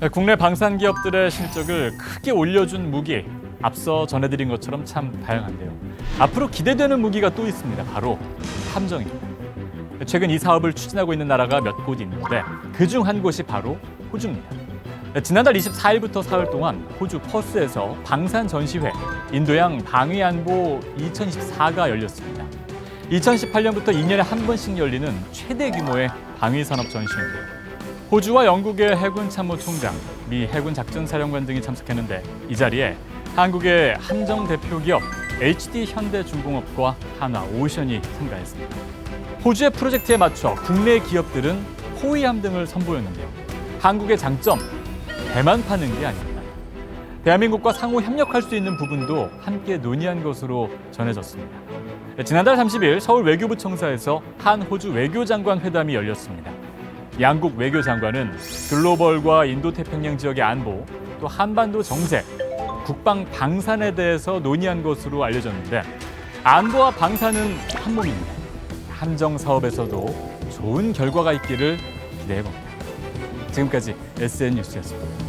네, 국내 방산 기업들의 실적을 크게 올려준 무기 앞서 전해드린 것처럼 참 다양한데요. 앞으로 기대되는 무기가 또 있습니다. 바로 함정입니다. 최근 이 사업을 추진하고 있는 나라가 몇곳 있는데 그 중 한 곳이 바로 호주입니다. 지난달 24일부터 사흘 동안 호주 퍼스에서 방산 전시회 인도양 방위안보 2024가 열렸습니다. 2018년부터 2년에 한 번씩 열리는 최대 규모의 방위산업 전시인데요. 호주와 영국의 해군 참모총장, 미 해군 작전사령관 등이 참석했는데 이 자리에 한국의 함정 대표 기업 HD 현대중공업과 한화 오션이 참가했습니다. 호주의 프로젝트에 맞춰 국내 기업들은 호위함 등을 선보였는데요. 한국의 장점, 배만 파는 게 아닙니다. 대한민국과 상호 협력할 수 있는 부분도 함께 논의한 것으로 전해졌습니다. 지난달 30일 서울 외교부 청사에서 한 호주 외교장관 회담이 열렸습니다. 양국 외교장관은 글로벌과 인도태평양 지역의 안보, 또 한반도 정세, 국방 방산에 대해서 논의한 것으로 알려졌는데 안보와 방산은 한 몸입니다. 함정 사업에서도 좋은 결과가 있기를 기대해 봅니다. 지금까지 SN 뉴스였습니다.